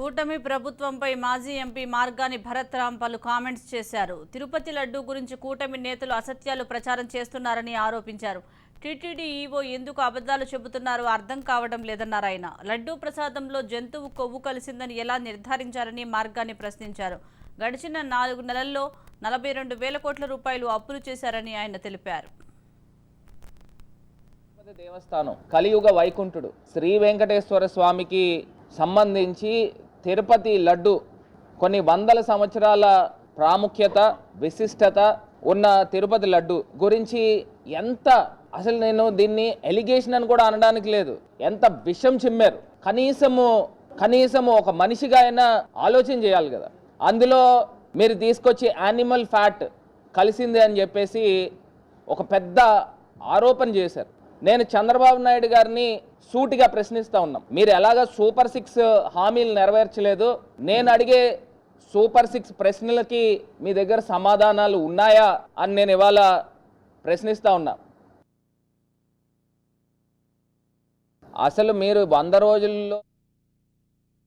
కూటమి ప్రభుత్వంపై మాజీ ఎంపీ మార్గాని భరత్ రామ్ పలు కామెంట్స్ చేశారు. తిరుపతి లడ్డు గురించి కూటమి నేతలు అసత్యాలు ప్రచారం చేస్తున్నారని ఆరోపించారు. టీటీడీ ఈవో ఎందుకు అబద్ధాలు చెబుతున్నారో అర్థం కావడం లేదన్నారు ఆయన. లడ్డూ ప్రసాదంలో జంతువు కొవ్వు కలిసిందని ఎలా నిర్ధారించారని మార్గాన్ని ప్రశ్నించారు. గడిచిన నాలుగు నెలల్లో నలభై రెండు వేల కోట్ల రూపాయలు అప్పులు చేశారని ఆయన తెలిపారు. దేవస్థానం కలియుగ వైకుంఠుడు శ్రీ వెంకటేశ్వర స్వామికి సంబంధించి తిరుపతి లడ్డు కొన్ని వందల సంవత్సరాల ప్రాముఖ్యత విశిష్టత ఉన్న తిరుపతి లడ్డు గురించి ఎంత అసలు నేను దీన్ని ఎలిగేషన్ అని కూడా అనడానికి లేదు. ఎంత విషం చిమ్మారు. కనీసము కనీసము ఒక మనిషిగా అయినా ఆలోచన చేయాలి కదా. అందులో మీరు తీసుకొచ్చి యానిమల్ ఫ్యాట్ కలిసింది అని చెప్పేసి ఒక పెద్ద ఆరోపణ చేశారు. నేను చంద్రబాబు నాయుడు గారిని సూటిగా ప్రశ్నిస్తూ ఉన్నాం. మీరు ఎలాగ సూపర్ సిక్స్ హామీలు నెరవేర్చలేదు? నేను అడిగే సూపర్ సిక్స్ ప్రశ్నలకి మీ దగ్గర సమాధానాలు ఉన్నాయా అని నేను ఇవాళ ప్రశ్నిస్తూ ఉన్నా. అసలు మీరు వంద రోజుల్లో